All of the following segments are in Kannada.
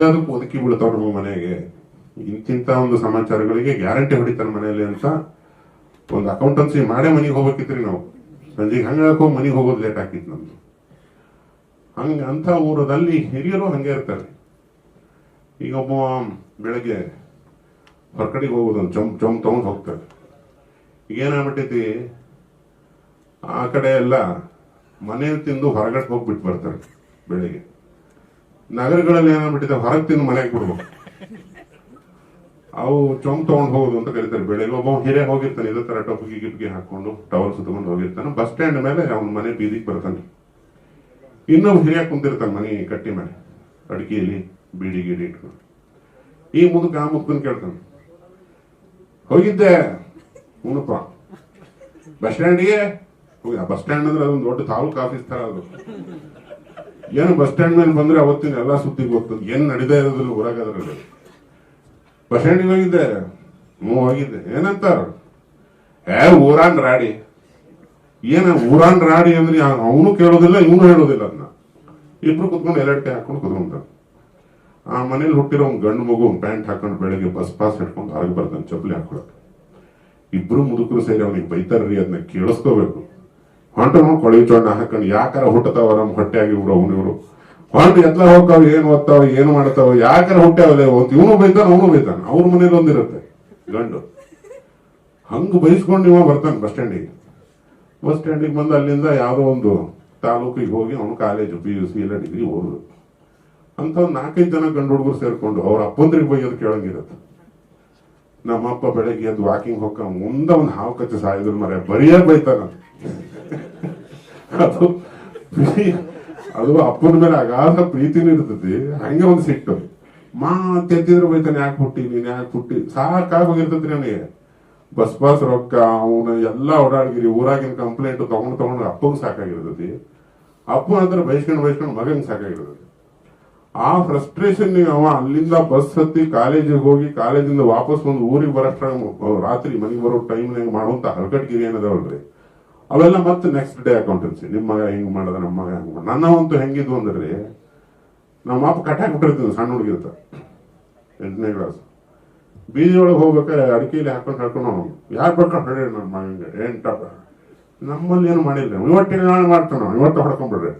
ಅದಕ್ಕೆ ಒದಕಿ ಬಿಡ್ತಾವ ನಮ್ಮ ಮನೆಗೆ. ಇಂತಿಂತ ಒಂದು ಸಮಾಚಾರಗಳಿಗೆ ಗ್ಯಾರಂಟಿ ಹೊಡಿತಾರೆ ಮನೆಯಲ್ಲಿ ಅಂತ ಒಂದು ಅಕೌಂಟನ್ಸಿ ಮಾಡೇ ಮನೆಗೆ ಹೋಗ್ಬೇಕಿತ್ರಿ ನಾವು. ಸಂಜೆಗೆ ಹಂಗಾಕೋ ಮನೆಗೆ ಹೋಗೋದು ಲೇಟ್ ಆಗಿತ್ತು ನಮ್ದು. ಹಂಗ ಅಂತ ಊರದಲ್ಲಿ ಹಿರಿಯರು ಹಂಗೆ ಇರ್ತಾರೆ. ಈಗ ಒಬ್ಬ ಬೆಳಗ್ಗೆ ಹೊರಗಡೆಗೆ ಹೋಗೋದು ಜಂಪ್ ಜಂಪ್ ತಗೊಂಡು ಹೋಗ್ತಾರೆ. ಈಗ ಏನಾಗ್ಬಿಟ್ಟೈತಿ? ಆ ಕಡೆ ಎಲ್ಲ ಮನೇಲಿ ತಿಂದು ಹೊರಗಡೆ ಹೋಗ್ಬಿಟ್ಟು ಬರ್ತಾರೆ ಬೆಳಿಗ್ಗೆ. ನಗರಗಳಲ್ಲಿ ಏನಾಗ್ಬಿಟ್ಟಿದೆ ಹೊರಗೆ ತಿಂದು ಮನೆಗೆ ಬಿಡ್ಬೇಕು ಅವು ಚೊಂಬ್ ತಗೊಂಡ್ ಹೋಗೋದು ಅಂತ ಕರೀತಾರೆ. ಬೆಳಿಗ್ಗೆ ಒಬ್ಬ ಹಿರೇ ಹೋಗಿರ್ತಾನೆ, ಇದೇ ತರ ಟೊಪ್ಪಿಗೆ ಗಿಪ್ಪಿಗೆ ಹಾಕೊಂಡು ಟವಲ್ ಸುತ್ತಕೊಂಡು ಹೋಗಿರ್ತಾನೆ. ಬಸ್ ಸ್ಟ್ಯಾಂಡ್ ಮೇಲೆ ಅವನ ಮನೆ ಬೀದಿಗೆ ಬರ್ತಾನೆ. ಇನ್ನೊಬ್ಬ ಹಿರಿಯ ಕುಂತಿರ್ತಾನೆ ಮನೆ ಕಟ್ಟಿ ಮೇಲೆ, ಅಡಿಕೆಯಲ್ಲಿ ಬೀಡಿ ಗಿಡಿ ಇಟ್ಕೊಂಡು. ಈ ಮುದುಕ ಆ ಮುದುಕನ್ ಕೇಳ್ತಾನೆ, ಹೋಗಿದ್ದೆ? ಉಣಪ್ಪ ಬಸ್ ಸ್ಟ್ಯಾಂಡಿಗೆ? ಹೋಗಿ ಬಸ್ ಸ್ಟ್ಯಾಂಡ್ ಅಂದ್ರೆ ಅದೊಂದು ದೊಡ್ಡ ತಾಲೂಕು ಆಫೀಸ್ ತರ ಅದು. ಏನು ಬಸ್ ಸ್ಟ್ಯಾಂಡ್ ಮೇಲೆ ಬಂದ್ರೆ ಅವತ್ತಿನ ಎಲ್ಲಾ ಸುದ್ದಿ ಗೊತ್ತು ಏನ್ ನಡೀತಾ ಇರೋದಿಲ್ಲ ಊರಾಗ ಅದ್ರಲ್ಲಿ? ಬಸ್ ಸ್ಟ್ಯಾಂಡಿಗೆ ಹೋಗಿದ್ದೆ. ಹ್ಞೂ ಹೋಗಿದ್ದೆ. ಏನಂತಾರ? ಏ, ಊರಾನ್ ರಾಡಿ. ಏನ ಊರಾನ್ ರಾಡಿ ಅಂದ್ರೆ ಅವನು ಕೇಳೋದಿಲ್ಲ, ಇವನು ಹೇಳೋದಿಲ್ಲ ಅದನ್ನ ಇಬ್ರು ಕುತ್ಕೊಂಡು ಎಲರ್ಟೆ ಹಾಕೊಂಡು ಕುತ್ಕೊಂತ ಆ ಮನೇಲಿ ಹುಟ್ಟಿರೋ ಒಂದು ಗಂಡು ಮಗು ಪ್ಯಾಂಟ್ ಹಾಕೊಂಡು ಬೆಳಗ್ಗೆ ಬಸ್ ಪಾಸ್ ಹಿಡ್ಕೊಂಡು ಹೊರಗೆ ಬರ್ತಾನೆ, ಚಪ್ಪಲಿ ಹಾಕೊಳಕ್ಕೆ ಇಬ್ರು ಮುದುಕರು ಸೇರಿ ಅವನಿಗೆ ಬೈತಾರ್ರಿ ಅದನ್ನ ಕೇಳಿಸ್ಕೋಬೇಕು. ಹೊಂಟ ನೋಡಿ ಕೊಳಿ ಚೊಣ್ಣ ಹಾಕೊಂಡು ಯಾಕಾರ ಹುಟ್ಟತಾವ ನಮ್ಮ ಹೊಟ್ಟೆ ಆಗಿ ಬಿಡು ಅವನು ಇವರು. ಹೊಂಟ ಎತ್ಲ ಹೋಗ್ತಾವ, ಏನ್ ಓದ್ತಾವ, ಏನು ಮಾಡ್ತಾವ, ಯಾಕಾರ ಹುಟ್ಟ್ಯಾವಲ್ಲ ಅಂತ ಇವನು ಬೈತಾನ, ಅವನು ಬೈತಾನ. ಅವ್ರ ಮನೇಲಿ ಒಂದಿರುತ್ತೆ. ಗಂಡು. ಹಂಗ ಬೈಸ್ಕೊಂಡು ಇವ ಬರ್ತಾನೆ ಬಸ್ ಸ್ಟ್ಯಾಂಡಿಗೆ. ಬಸ್ ಸ್ಟ್ಯಾಂಡಿಗೆ ಬಂದು ಅಲ್ಲಿಂದ ಯಾವುದೋ ಒಂದು ತಾಲೂಕಿಗೆ ಹೋಗಿ ಅವನು ಕಾಲೇಜು ಪಿ ಯು ಸಿ ಎಲ್ಲ ಡಿಗ್ರಿ ಓದುದು. ಅಂತ ನಾಲ್ಕೈದು ಜನ ಗಂಡು ಹುಡುಗರು ಸೇರ್ಕೊಂಡು ಅವ್ರ ಅಪ್ಪಂದ್ರಿಗೆ ಬೈಯೋದು ಕೇಳಂಗಿರುತ್ತೆ. ನಮ್ಮಪ್ಪ ಬೆಳಗ್ಗೆ ಎದ್ದು ವಾಕಿಂಗ್ ಹೋಗ ಮುಂದೆ ಒಂದು ಹಾವು ಕಚ್ಚಿ ಸಾಯಿದ್ರು ಮರೆ ಬರಿಯಾಗ ಬೈತಾನ. ಅದು ಅದು ಅಪ್ಪನ ಮೇಲೆ ಅಗಾಧ ಪ್ರೀತಿನೂ ಇರ್ತೈತಿ. ಹಂಗೆ ಒಂದು ಸಿಟ್ಟು. ಮಾತೆದ್ದಿದ್ರು ಬೈತಾನೆ, ಯಾಕೆ ಹುಟ್ಟಿ ನೀನ್, ಯಾಕೆ ಹುಟ್ಟಿ? ಸಾಕಾಗಿ ಹೋಗಿರ್ತೈತಿ ನನಗೆ. ಬಸ್ ಬಾಸ್ ರೊಕ್ಕ, ಅವನು ಎಲ್ಲ ಓಡಾಡ್ಗಿರಿ, ಊರಾಗಿನ ಕಂಪ್ಲೇಂಟ್ ತಗೊಂಡ್ ತಗೊಂಡು ಅಪ್ಪಂಗೆ ಸಾಕಾಗಿರ್ತೈತಿ. ಅಪ್ಪ ಅಂದ್ರೆ ಬೈಸ್ಕೊಂಡು ಬೈಸ್ಕೊಂಡು ಮಗನ್ ಸಾಕಾಗಿರ್ತೈತಿ. ಆ ಫ್ರಸ್ಟ್ರೇಷನ್ ಅವ ಅಲ್ಲಿಂದ ಬಸ್ ಹತ್ತಿ ಕಾಲೇಜಿಗೆ ಹೋಗಿ ಕಾಲೇಜಿಂದ ವಾಪಸ್ ಬಂದು ಊರಿಗೆ ಬರೋಷ್ಟ್ರಾಗ ರಾತ್ರಿ ಮನೆಗೆ ಬರೋ ಟೈಮ್ ಟೈಮ್ನಾಗ ಮಾಡುವಂತ ಹರಕಟ್ಗಿರಿ ಏನದವಲ್ರಿ? ಅವೆಲ್ಲ ಮತ್ತೆ ನೆಕ್ಸ್ಟ್ ಡೇ ಅಕೌಂಟೆನ್ಸಿ ನಿಮ್ಮ ಮಗ ಹೆಂಗ್ ಮಾಡದ ನಮ್ಮ ಮಗ ಹೆಂಗ್ ನನ್ನ ಅಂತೂ ಹೆಂಗಿದ್ವು ಅಂದ್ರೆ ನಮ್ಮ ಅಪ್ಪ ಕಟ್ಟಾಕ್ ಬಿಟ್ಟಿರ್ತೀವಿ ಸಣ್ಣ ಹುಡುಗಿರ್ತ, ಎಂಟನೇ ಕ್ಲಾಸ್ ಬೀದಿ ಒಳಗೆ ಹೋಗ್ಬೇಕಾರೆ ಅಡಿಕೆಲಿ ಹಾಕೊಂಡು ಹಾಕೊಂಡು ಯಾರು ಬರ್ಕೊಂಡು ಹೊಡಿ ನನ್ನ ಮಗಂಗೆ? ಎಂಟಪ್ಪ ನಮ್ಮಲ್ಲಿ ಏನು ಮಾಡಿಲ್ಲ ಇವತ್ತಿನ ನಾಳೆ ಮಾಡ್ತಾನ? ಇವತ್ತು ಹೊಡ್ಕೊಂಡ್ಬಿಡ್ರಿ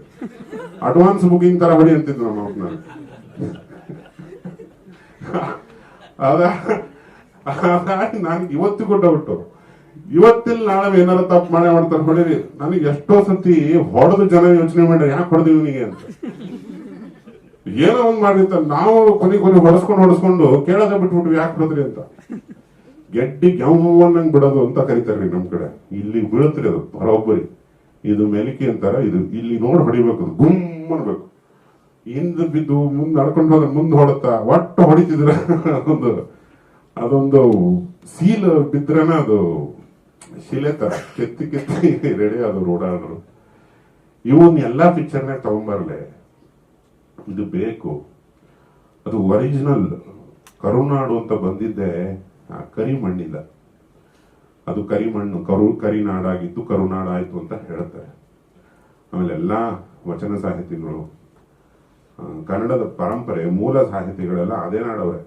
ಅಡ್ವಾನ್ಸ್ ಬುಕಿಂಗ್ ತರ ಹೊಡಿ ಅಂತಿದ್ರು ನಮ್ಮ ಅವ್ರನ್ನ. ಅದ ನಾನು ಇವತ್ತು ಕೊಟ್ಟಬಿಟ್ಟು ಇವತ್ತಿಲ್ಲಿ ನಾಳೆ ಏನಾರ ತಪ್ಪು ಮಾಡೇ ಮಾಡ್ತಾರೆ ಹೊಡೀರಿ ನನಗೆ ಎಷ್ಟೋ ಸತಿ ಹೊಡೆದು ಜನ ಯೋಚನೆ ಮಾಡ್ರಿ ಯಾಕೆ ಹೊಡೆದು ಇವನಿಗೆ ಅಂತ. ಏನೋ ಒಂದ್ ಮಾಡಿರ್ತಾರೆ ನಾವು ಕೊನೆ ಕೊನೆ ಹೊಡೆಸ್ಕೊಂಡು ಹೊಡೆಸ್ಕೊಂಡು ಕೇಳೋದ ಬಿಟ್ಬಿಟ್ಟು ಯಾಕೆ ಹೊಡೆದ್ರಿ ಅಂತ. ಗೆಡ್ಡಿ ಗೆಮ್ಮನ್ನಂಗ್ ಬಿಡೋದು ಅಂತ ಕರಿತಾರೆ ನಮ್ಮ ಕಡೆ. ಇಲ್ಲಿ ಬೀಳುತ್ರಿ ಅದು, ಬರೋಬ್ಬರಿ. ಇದು ಮೆಲಿಕೆ ಅಂತಾರ, ಇದು ಇಲ್ಲಿ ನೋಡಿ ಹೊಡಿಬೇಕು ಗುಮ್ ಅನ್ಬೇಕು. ಹಿಂದ್ ಬಿದ್ದು ಮುಂದ್ ನಡ್ಕೊಂಡು ಹೋದ್ರೆ ಮುಂದ್ ಹೊಡತಾ, ಒಟ್ಟು ಹೊಡಿತಿದ್ರ ಒಂದು ಅದೊಂದು ಸೀಲ್ ಬಿದ್ರನ ಅದು ಶಿಲೆ ತರ, ಕೆತ್ತಿ ಕೆತ್ತಿ ರೆಡಿ ಆದವ್ರು ಓಡಾಡೋರು. ಇವನ್ ಎಲ್ಲಾ ಪಿಕ್ಚರ್ನಾಗ ತಗೊಂಬರ್ಲೆ. ಇದು ಬೇಕು. ಅದು ಒರಿಜಿನಲ್ ಕರುನಾಡು ಅಂತ ಬಂದಿದ್ದೆ, ಆ ಕರಿ ಮಣ್ಣಿಲ್ಲ ಅದು ಕರಿ ಮಣ್ಣು ಕರು, ಕರಿನಾಡಾಗಿದ್ದು ಕರುನಾಡಾಯಿತು ಅಂತ ಹೇಳ್ತಾರೆ. ಆಮೇಲೆ ಎಲ್ಲ ವಚನ ಸಾಹಿತಿಗಳು ಕನ್ನಡದ ಪರಂಪರೆ, ಮೂಲ ಸಾಹಿತಿಗಳೆಲ್ಲ ಅದೇ ನಾಡವ್ರೆ.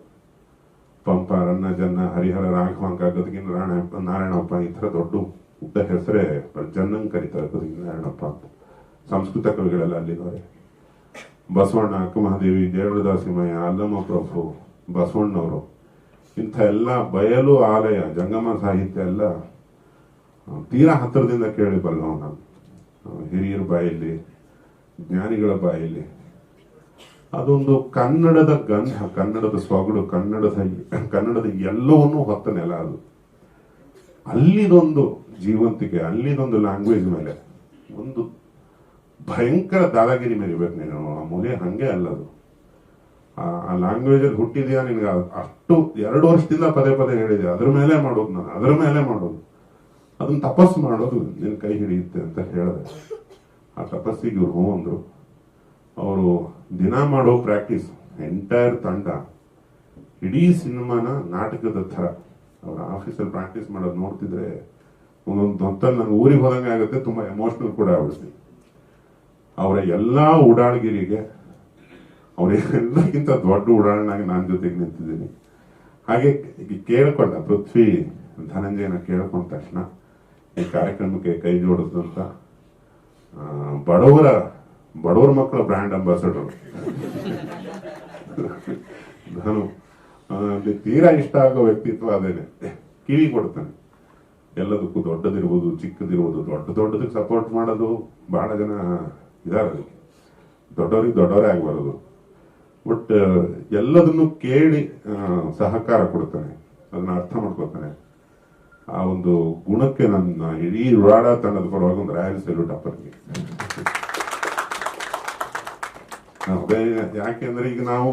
ಪಂಪ ರನ್ನ ಜನ್ನ ಹರಿಹರ, ರಾಘವಾಂಕ, ಗದಗಿನ ನಾರಾಯಣಪ್ಪ ನಾರಾಯಣಪ್ಪ, ಈ ಥರ ದೊಡ್ಡ ಉದ್ದ ಹೆಸರೇ ಜನ್ನಂಗ್ ಕರೀತಾರೆ ಗದಗಿನ ನಾರಾಯಣಪ್ಪ. ಅಂತ ಸಂಸ್ಕೃತ ಕವಿಗಳೆಲ್ಲ ಅಲ್ಲಿದ್ದಾರೆ. ಬಸವಣ್ಣ, ಅಕ್ಕಮಹಾದೇವಿ ದೇವರದಾಸಿಮಯ್ಯ ಅಲ್ಲಮ್ಮ ಪ್ರಭು, ಬಸವಣ್ಣವರು. ಇಂಥ ಎಲ್ಲ ಬಯಲು ಆಲಯ, ಜಂಗಮ ಸಾಹಿತ್ಯ ಎಲ್ಲ ತೀರಾ ಹತ್ತಿರದಿಂದ ಕೇಳಿ ಬಲ್ಲವ ನಾನು. ಹಿರಿಯರ ಬಾಯಲ್ಲಿ, ಜ್ಞಾನಿಗಳ ಬಾಯಲ್ಲಿ. ಅದೊಂದು ಕನ್ನಡದ ಗಂಧ, ಕನ್ನಡದ ಸೊಗಡು, ಕನ್ನಡದ ಕನ್ನಡದ ಎಲ್ಲವನ್ನೂ ಹೊತ್ತ ನೆಲ ಅದು. ಅಲ್ಲಿದೊಂದು ಜೀವಂತಿಕೆ, ಅಲ್ಲಿದೊಂದು ಲ್ಯಾಂಗ್ವೇಜ್ ಮೇಲೆ, ಒಂದು ಭಯಂಕರ ದಾದಾಗಿರಿ ಮೆರಿಬೇಕು ನೀನು. ಆ ಮೂಲೆ ಹಂಗೆ ಅಲ್ಲ ಅದು ಆ- ಆ ಲ್ಯಾಂಗ್ವೇಜ್ ಅಲ್ಲಿ ಹುಟ್ಟಿದ್ಯಾ ನಿನ್ಗೆ? ಅಷ್ಟು ಎರಡು ವರ್ಷದಿಂದ ಪದೇ ಪದೇ ಹೇಳಿದೆ ಅದ್ರ ಮೇಲೆ ಮಾಡೋದು ನಾನು, ಅದ್ರ ಮೇಲೆ ಮಾಡೋದು. ಅದನ್ನ ತಪಸ್ಸು ಮಾಡೋದು ನಿನ್ ಕೈ ಹಿಡಿಯುತ್ತೆ ಅಂತ ಹೇಳಿದೆ. ಆ ತಪಸ್ಸಿಗೆ ಇವ್ರು ಹ್ಞೂ ಅಂದ್ರು ಅವರು ದಿನ ಮಾಡೋ ಪ್ರಾಕ್ಟೀಸ್ ಎಂಟೈರ್ ತಂಡ, ಇಡೀ ಸಿನಿಮಾನ ನಾಟಕದ ಥರ. ಅವ್ರ ಆಫೀಸಲ್ಲಿ ಪ್ರಾಕ್ಟೀಸ್ ಮಾಡೋದು ನೋಡ್ತಿದ್ರೆ ಒಂದೊಂದು ಹೊತ್ತಲ್ಲಿ ನಾನು ಊರಿಗೆ ಹೋದಂಗೆ ಆಗುತ್ತೆ, ತುಂಬಾ ಎಮೋಷನಲ್ ಕೂಡ ಆಗುತ್ತೆ ಅವರ ಎಲ್ಲಾ ಉಡಾಳ್ಗಿರಿಗೆ ಅವರೆಲ್ಲಕ್ಕಿಂತ ದೊಡ್ಡ ಉಡಾಣನಾಗಿ ನಾನು ಜೊತೆಗೆ ನಿಂತಿದ್ದೀನಿ. ಹಾಗೆ ಕೇಳಿಕೊಂಡ ಪೃಥ್ವಿ ಧನಂಜಯನ ಕೇಳ್ಕೊಂಡ ತಕ್ಷಣ ಈ ಕಾರ್ಯಕ್ರಮಕ್ಕೆ ಕೈ ಜೋಡಿಸಿದಂತ ಆ, ಬಡವರ ಬಡವರ ಮಕ್ಕಳ ಬ್ರ್ಯಾಂಡ್ ಅಂಬಾಸಡರ್. ನಾನು ತೀರಾ ಇಷ್ಟ ಆಗೋ ವ್ಯಕ್ತಿತ್ವ ಅದೇನೆ. ಕಿವಿ ಕೊಡ್ತಾನೆ. ಎಲ್ಲದಕ್ಕೂ ದೊಡ್ಡದಿರ್ಬೋದು ಚಿಕ್ಕದಿರ್ಬೋದು ದೊಡ್ಡ ದೊಡ್ಡದಕ್ಕೆ ಸಪೋರ್ಟ್ ಮಾಡೋದು ಬಹಳ ಜನ ಇದಾರೆ ದೊಡ್ಡವ್ರಿಗೆ ದೊಡ್ಡವರೇ ಆಗಬಾರದು. ಬಟ್ ಎಲ್ಲದನ್ನು ಕೇಳಿ ಸಹಕಾರ ಕೊಡ್ತಾನೆ. ಅದನ್ನ ಅರ್ಥ ಮಾಡ್ಕೊತಾನೆ ಆ ಒಂದು ಗುಣಕ್ಕೆ ನನ್ನ ಇಡೀ ರುಡಾಡ ತಂಡದ ಪರವಾಗಿ ಒಂದು ರಾಯಲ್ ಸೆಲ್ಯೂಟ್ ಅಪ್ಪನಿಗೆ ಅದೇ, ಯಾಕೆಂದ್ರೆ ಈಗ ನಾವು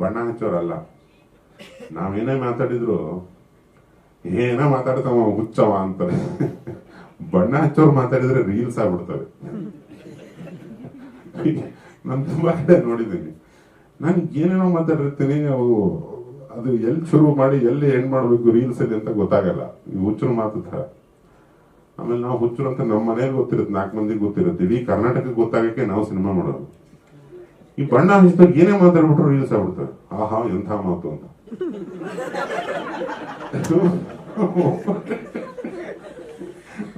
ಬಣ್ಣ ಹಚ್ಚೋರಲ್ಲ. ನಾವೇನೇ ಮಾತಾಡಿದ್ರು, ಏನ ಮಾತಾಡ್ತಾವ ಹುಚ್ಚವ ಅಂತಾರೆ. ಬಣ್ಣ ಹಚ್ಚೋರು ಮಾತಾಡಿದ್ರೆ ರೀಲ್ಸ್ ಆಗ್ಬಿಡ್ತವೆ. ನಾನು ತುಂಬಾ ನೋಡಿದ್ದೀನಿ. ನಾನು ಏನೇನೋ ಮಾತಾಡಿರ್ತೀನಿ ಅವು ಅದು ಎಲ್ಲಿ ಶುರು ಮಾಡಿ ಎಲ್ಲಿ ಎಂಡ್ ಮಾಡ್ಬೇಕು ರೀಲ್ಸ್ ಅಲ್ಲಿ ಅಂತ ಗೊತ್ತಾಗಲ್ಲ. ಈ ಹುಚ್ಚರು ಮಾತು ತರ. ಆಮೇಲೆ ನಾವು ಹುಚ್ಚರು ಅಂತ ನಮ್ಮ ಮನೇಲಿ ಗೊತ್ತಿರುತ್ತೆ, ನಾಲ್ಕು ಮಂದಿಗೆ ಗೊತ್ತಿರುತ್ತೆ. ಇಡೀ ಕರ್ನಾಟಕಕ್ಕೆ ಗೊತ್ತಾಗಕ್ಕೆ ನಾವು ಸಿನಿಮಾ ಮಾಡೋದು. ಈ ಬಣ್ಣ ಹಚ್ಚಿದಾಗ ಏನೇ ಮಾತಾಡ್ಬಿಟ್ರು ರೀಲ್ಸ್ ಆಗ್ಬಿಡ್ತಾರೆ. ಆಹಾ, ಎಂಥ ಮಾತು ಅಂತ.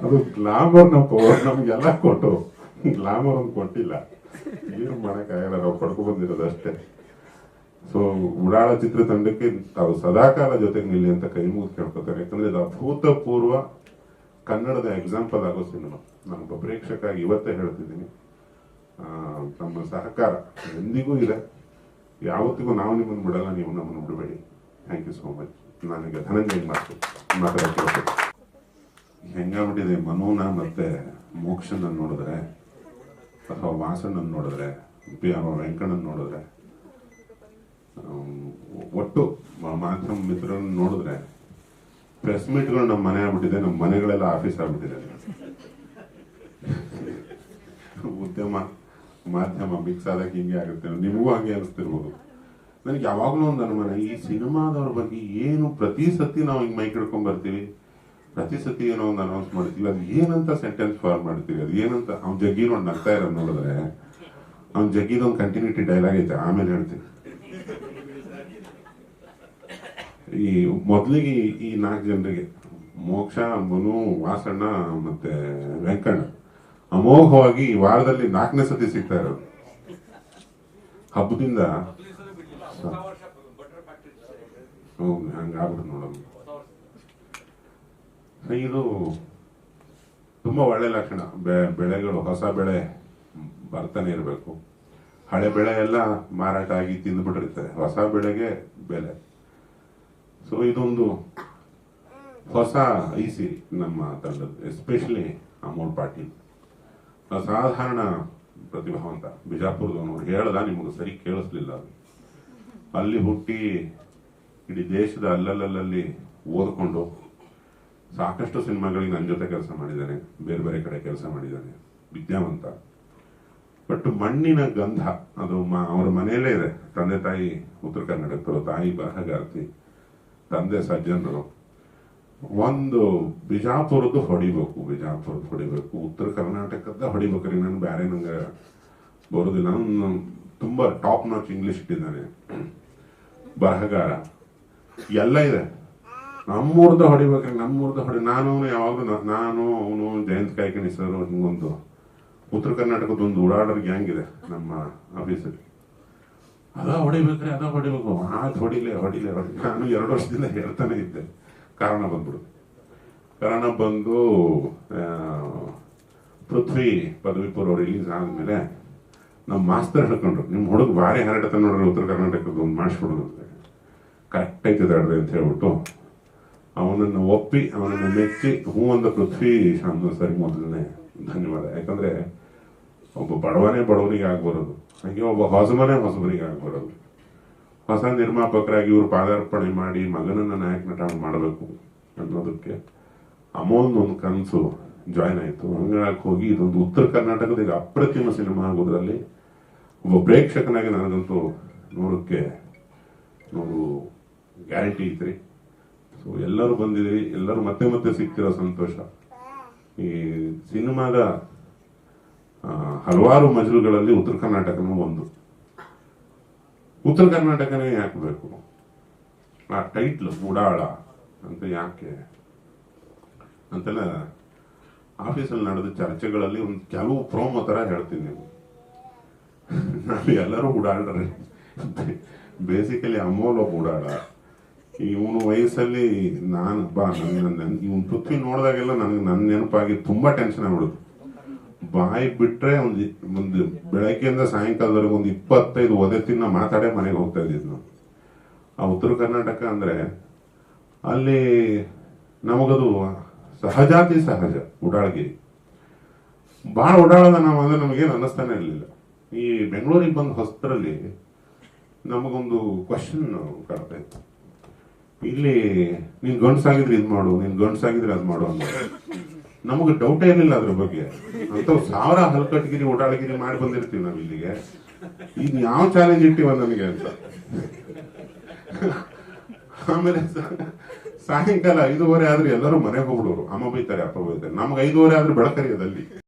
ಅದು ಗ್ಲಾಮರ್ ನಮ್ಮ ಪವರ್ ನಮ್ಗೆಲ್ಲ ಕೊಟ್ಟು ಗ್ಲಾಮರ್ ಒಂದು ಕೊಟ್ಟಿಲ್ಲ. ಏನು ಮಾಡಕ್ಕಾಗಲ್ಲ ನಾವು ಪಡ್ಕೊ ಬಂದಿರೋದು ಅಷ್ಟೇ. ಸೊ ಉಡಾಳ ಚಿತ್ರತಂಡಕ್ಕೆ ತಾವು ಸದಾಕಾಲ ಜೊತೆಗೆ ನಿಲ್ಲಿ ಅಂತ ಕೈ ಮುಗಿದು ಕೇಳ್ಕೊತಾರೆ. ಯಾಕಂದ್ರೆ ಇದು ಅಭೂತಪೂರ್ವ ಕನ್ನಡದ ಎಕ್ಸಾಂಪಲ್ ಆಗೋ ಸಿನಿಮಾ. ನಾನೊಬ್ಬ ಪ್ರೇಕ್ಷಕ ಇವತ್ತೇ ಹೇಳ್ತಿದ್ದೀನಿ. ನಮ್ಮ ಸಹಕಾರ ಎಂದಿಗೂ ಇದೆ. ಯಾವತ್ತಿಗೂ ನಾವು ನಿಮ್ಮನ್ನು ಬಿಡಲ್ಲ, ನೀವು ನಮ್ಮನ್ನು ಬಿಡಬೇಡಿ. ಥ್ಯಾಂಕ್ ಯು ಸೋ ಮಚ್ ನನಗೆ ಧನಂಜಯ ಮಾತು ಮಾತಾಡ್ತೀವಿ ಹೆಂಗಾಗ್ಬಿಟ್ಟಿದೆ ಮನೋನ ಮತ್ತೆ ಮೋಕ್ಷನ ನೋಡಿದ್ರೆ? ಅಥವಾ ವಾಸಣ್ಣನ ನೋಡಿದ್ರೆ ಪಿ ಆರ್ ವೆಂಕಣ್ಣನ ನೋಡಿದ್ರೆ ಒಟ್ಟು ಮ- ಮಾಧ್ಯಮ ಮಿತ್ರರನ್ನು ನೋಡಿದ್ರೆ ಪ್ರೆಸ್ ಮೀಟ್ಗಳು ನಮ್ಮ ಮನೆ ಆಗ್ಬಿಟ್ಟಿದೆ ನಮ್ಮ ಮನೆಗಳೆಲ್ಲ ಆಫೀಸ್ ಆಗ್ಬಿಟ್ಟಿದೆ. ಉದ್ಯಮ, ಮಾಧ್ಯಮ ಮಿಕ್ಸ್ ಆದಾಗ ಹಿಂಗೆ ಆಗುತ್ತೆ ನಿಮಗೂ ಹಾಗೆ ಅನಿಸ್ತಿರ್ಬೋದು. ನನಗೆ ಯಾವಾಗಲೂ ಒಂದು ಅನುಮಾನ, ಈ ಸಿನಿಮಾದವ್ರ ಬಗ್ಗೆ ಏನು ಪ್ರತಿ ಸತಿ ನಾವು ಹಿಂಗೆ ಮೈಕ್ ಹಿಡ್ಕೊಂಡ್ ಬರ್ತೀವಿ? ಪ್ರತಿ ಸತಿ ಏನೋ ಒಂದು ಅನೌನ್ಸ್ ಮಾಡ್ತೀವಿ ಅದು ಏನಂತ ಸೆಂಟೆನ್ಸ್ ಫಾರ್ಮ್ ಮಾಡ್ತೀವಿ ಅದು ಏನಂತ ಅವ್ನು ಜಗ್ಗಿನ ಒಂದು ನಗ್ತಾ ಇರೋದು ನೋಡಿದ್ರೆ ಅವ್ನ ಜಗ್ಗಿದೊಂದು ಕಂಟಿನ್ಯೂಟಿ ಡೈಲಾಗ್ ಐತೆ ಆಮೇಲೆ ಹೇಳ್ತೀನಿ. ಈ ಮೊದಲಿಗೆ ಈ ನಾಲ್ಕು ಜನರಿಗೆ ಮೋಕ್ಷ ಮನು ವಾಸಣ್ಣ ಮತ್ತೆ ವೆಂಕಣ್ಣ ಅಮೋಘವಾಗಿ ಈ ವಾರದಲ್ಲಿ ನಾಲ್ಕನೇ ಸತಿ ಸಿಗ್ತಾ ಇರೋದು. ಹಬ್ಬದಿಂದ ಹೌದು ಹಂಗಾಗ್ಬಿಟ್ಟು ನೋಡೋದು ಇದು ತುಂಬಾ ಒಳ್ಳೆ ಲಕ್ಷಣ. ಬೆಳೆಗಳು, ಹೊಸ ಬೆಳೆ ಬರ್ತಾನೆ ಇರಬೇಕು. ಹಳೆ ಬೆಳೆ ಎಲ್ಲ ಮಾರಾಟ ಆಗಿ ತಿಂದುಬಿಟ್ಟಿರ್ತದೆ ಹೊಸ ಬೆಳೆಗೆ ಬೆಲೆ. ಸೊ ಇದೊಂದು ಹೊಸ ಐಸಿ ನಮ್ಮ ತಂಡದ ಎಸ್ಪೆಷಲಿ ಅಮೋಲ್ ಪಾಟೀಲ್. ಅಸಾಧಾರಣ ಪ್ರತಿಭಾವಂತ. ಬಿಜಾಪುರದವನು ಹೇಳ್ದ, ನಿಮಗೆ ಸರಿ ಕೇಳಿಸ್ಲಿಲ್ಲ. ಅಲ್ಲಿ ಹುಟ್ಟಿ ಇಡೀ ದೇಶದ ಅಲ್ಲಲ್ಲಲ್ಲಿ ಓದ್ಕೊಂಡು ಸಾಕಷ್ಟು ಸಿನಿಮಾಗಳಿಗೆ ನನ್ನ ಜೊತೆ ಕೆಲಸ ಮಾಡಿದ್ದಾನೆ ಬೇರೆ ಬೇರೆ ಕಡೆ ಕೆಲಸ ಮಾಡಿದ್ದಾನೆ ವಿದ್ಯಾವಂತ. ಬಟ್ ಮಣ್ಣಿನ ಗಂಧ, ಅದು ಅವರ ಮನೆಯಲ್ಲೇ ಇದೆ. ತಂದೆ ತಾಯಿ ಉತ್ತರ ಕರ್ನಾಟಕರು ತಾಯಿ ಬರಹಗಾರ್ತಿ ತಂದೆ ಸಜ್ಜನರು. ಒಂದು ಬಿಜಾಪುರದ್ದು ಹೊಡಿಬೇಕು ಬಿಜಾಪುರದ್ದು ಹೊಡಿಬೇಕು, ಉತ್ತರ ಕರ್ನಾಟಕದ ಹೊಡಿಬೇಕ್ರಿ ನಾನು ಬೇರೆ ನಂಗೆ ಬರೋದಿಲ್ಲ. ನಾನು ತುಂಬಾ ಟಾಪ್ ನಾಚ್ ಇಂಗ್ಲಿಷ್ ಇಟ್ಟಿದ್ದಾನೆ ಬರಹಗಾರ. ಎಲ್ಲ ಇದೆ. ನಮ್ಮೂರ್ದ ಹೊಡಿಬೇಕ್ರಿ ನಮ್ಮೂರ್ದ ಹೊಡಿ. ನಾನು ಯಾವಾಗಲೂ ನ- ನಾನು, ಅವನು, ಜಯಂತ್ ಕಾಯ್ಕಣಿ ಸರ್ ಹಿಂಗೊಂದು ಉತ್ತರ ಕರ್ನಾಟಕದ ಒಂದು ಉಡಾಡರ್ ಗ್ಯಾಂಗ್ ಇದೆ ನಮ್ಮ ಆಫೀಸಲ್ಲಿ. ಅದ ಹೊಡಿಬೇಕ್ರಿ, ಅದ ಹೊಡಿಬೇಕು. ಆದ್ ಹೊಡಿಲೆ ಹೊಡಿಲೆ, ಹೊಡಿ. ನಾನು ಎರಡು ವರ್ಷದಿಂದ ಹೇಳ್ತಾನೆ ಇದ್ದೆ. ಕಾರಣ ಬಂದ್ಬಿಡು. ಕಾರಣ ಬಂದು ಪೃಥ್ವಿ ಪದವಿ ಪೂರ್ವ ರಿಲೀಸ್ ಆದ್ಮೇಲೆ ನಮ್ಮ ಮಾಸ್ತರ್ ಹೇಳ್ಕೊಂಡ್ರು ನಿಮ್ಮ ಹುಡುಗ ಭಾರಿ ಹರಡತ ನೋಡ್ರಿ ಉತ್ತರ ಕರ್ನಾಟಕದ ಒಂದು ಮಾಡಿಸ್ಬಿಡೋದು ಅಂತ. ಕರೆಕ್ಟ್ ಐತೆ ತಡ್ರಿ ಅಂತ ಹೇಳ್ಬಿಟ್ಟು ಅವನನ್ನು ಒಪ್ಪಿ ಅವನನ್ನು ಮೆಚ್ಚಿ ಹೂ ಅಂದ ಪೃಥ್ವಿ ಶಾಂತ ಸರಿ ಮೊದಲನೇ ಧನ್ಯವಾದ. ಯಾಕಂದ್ರೆ ಒಬ್ಬ ಬಡವನೇ ಬಡವನಿಗೆ ಆಗ್ಬರೋದು. ಹಾಗೆ ಒಬ್ಬ ಹೊಸಬನೇ ಹೊಸಬನಿಗೆ ಆಗ್ಬರೋದು. ಹೊಸ ನಿರ್ಮಾಪಕರಾಗಿ ಇವರು ಪಾದಾರ್ಪಣೆ ಮಾಡಿ ಮಗನನ್ನ ನಾಯಕ ನಟ ಮಾಡಬೇಕು ಅನ್ನೋದಕ್ಕೆ ಅಮೋಲ್ ಒಂದು ಕನಸು ಜಾಯ್ನ್ ಆಯ್ತು. ಹಂಗಾಗಿ ಹೋಗಿ ಇದೊಂದು ಉತ್ತರ ಕರ್ನಾಟಕದ ಅಪ್ರತಿಮ ಸಿನಿಮಾ ಆಗೋದ್ರಲ್ಲಿ ಒಬ್ಬ ಪ್ರೇಕ್ಷಕನಾಗಿ ನನಗಂತೂ ನೋಡೋಕ್ಕೆ ನೋಡು ಗ್ಯಾರಂಟಿ ಐತ್ರಿ. ಸೊ ಎಲ್ಲರೂ ಬಂದಿರಿ, ಎಲ್ಲರೂ ಮತ್ತೆ ಮತ್ತೆ ಸಿಕ್ತಿರೋ ಸಂತೋಷ. ಈ ಸಿನಿಮಾದ ಹಲವಾರು ಮಜಲುಗಳಲ್ಲಿ ಉತ್ತರ ಕರ್ನಾಟಕನೂ ಒಂದು. ಉತ್ತರ ಕರ್ನಾಟಕನೇ ಯಾಕೆ ಬೇಕು? ಆ ಟೈಟ್ಲ್ ಉಡಾಳ ಅಂತ ಯಾಕೆ? ಅಂತೆಲ್ಲ ಆಫೀಸಲ್ಲಿ ನಡೆದ ಚರ್ಚೆಗಳಲ್ಲಿ ಒಂದು ಕೆಲವು ಪ್ರೋಮೋ ತರ ಹೇಳ್ತೀನಿ ನೀವು. ನಾವು ಎಲ್ಲರೂ ಉಡಾಳ್ರಿ ಬೇಸಿಕಲಿ ಅಮೋಲ ಉಡಾಳ ಇವನು ವಯಸ್ಸಲ್ಲಿ ನಾನು, ಬಾ ನನ್ನ ಇವನ್ ಪೃಥ್ವಿ ನೋಡಿದಾಗೆಲ್ಲ ನನಗೆ ನನ್ನ ನೆನಪಾಗಿ ತುಂಬಾ ಟೆನ್ಷನ್ ಆಗ್ಬಿಡುದು ಬಾಯಿ ಬಿಟ್ರೆ ಒಂದು ಒಂದು ಬೆಳಗ್ಗೆಯಿಂದ ಸಾಯಂಕಾಲದವರೆಗೆ ಒಂದು ಇಪ್ಪತ್ತೈದು ಒದೆ ತಿನ್ನ ಮಾತಾಡೇ ಮನೆಗೆ ಹೋಗ್ತಾ ಇದ್ದಿದ್ ನಾವು ಆ ಉತ್ತರ ಕರ್ನಾಟಕ ಅಂದ್ರೆ ಅಲ್ಲಿ ನಮಗದು ಸಹಜಾತಿ ಸಹಜ, ಉಡಾಳ್ಗಿರಿ. ಬಹಳ ಓಡಾಡೋದ ನಾವು ಅಂದ್ರೆ ನಮಗೇನು ಅನ್ನಿಸ್ತಾನೆ ಇರಲಿಲ್ಲ. ಈ ಬೆಂಗಳೂರಿಗೆ ಬಂದ ಹೊಸದ್ರಲ್ಲಿ ನಮಗೊಂದು ಕ್ವಶನ್ ಕಾಡ್ತಾ ಇತ್ತು. ಇಲ್ಲಿ ನೀನ್ ಗಂಡ್ಸಾಗಿದ್ರೆ ಇದ್ ಮಾಡು, ನೀನ್ ಗಂಡ್ಸಾಗಿದ್ರೆ ಅದ್ ಮಾಡು ಅಂತ ನಮಗೆ ಡೌಟೇ ಏನಿಲ್ಲ ಅದ್ರ ಬಗ್ಗೆ. ಅಂತ ಸಾವಿರ ಹಲ್ಕಟ್ಗಿರಿ ಓಡಾಳಗಿರಿ ಮಾಡಿ ಬಂದಿರ್ತೀವಿ ನಾವು ಇಲ್ಲಿಗೆ. ಈಗ ಯಾವ ಚಾಲೆಂಜ್ ಇಟ್ಟಿವ ನನಗೆ ಅಂತ. ಆಮೇಲೆ ಸಾಯಂಕಾಲ ಐದೂವರೆ ಆದ್ರೆ ಎಲ್ಲರೂ ಮನೆಗೆ ಹೋಗ್ಬಿಡೋರು. ಅಮ್ಮ ಬೈತಾರೆ, ಅಪ್ಪ ಬೈತಾರೆ. ನಮ್ಗೆ ಐದೂವರೆ ಆದ್ರೆ ಬೆಳಕರಿ ಬೆಳಕರಿಯೋದಲ್ಲಿ.